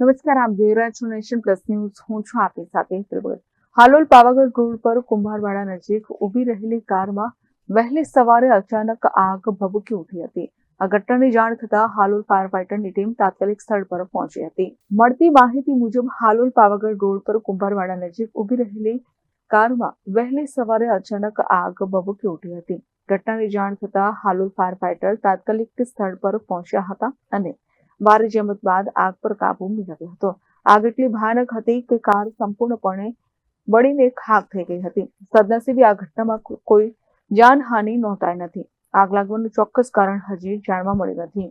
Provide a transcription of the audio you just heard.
નમસ્કાર, આપ જોઈ રહ્યા છો નેશન પ્લસ ન્યૂઝ. હું છું આપની સાથે હેતલ હાલોલ પાવાગઢ રોડ પર કુંભારવાડા નજીક ઊભી રહેલી કારમાં વહેલી સવારે અચાનક આગ ભભૂકી ઉઠી હતી. આ ઘટનાની જાણ થતાં હાલોલ ફાયર ફાઈટરની ટીમ તાત્કાલિક સ્થળ પર પહોંચી હતી. મળતી માહિતી મુજબ, હાલોલ પાવાગઢ રોડ પર કુંભારવાડા નજીક ઊભી રહેલી કારમાં વહેલી સવારે અચાનક આગ ભભૂકી ઉઠી હતી. ઘટનાની જાણ થતાં હાલોલ ફાયર ફાઈટર તાત્કાલિક સ્થળ પર પહોંચ્યા હતા અને ભારે જહેમત બાદ આગ પર કાબુ મેળવ્યો હતો. આગ એટલી ભયાનક હતી કે કાર સંપૂર્ણપણે બળીને ખાક થઈ ગઈ હતી. સદનસીબે આ ઘટનામાં કોઈ જાનહાનિ નોંધાઈ નથી. આગ લાગવાનું ચોક્કસ કારણ હજી જાણવા મળ્યું નથી.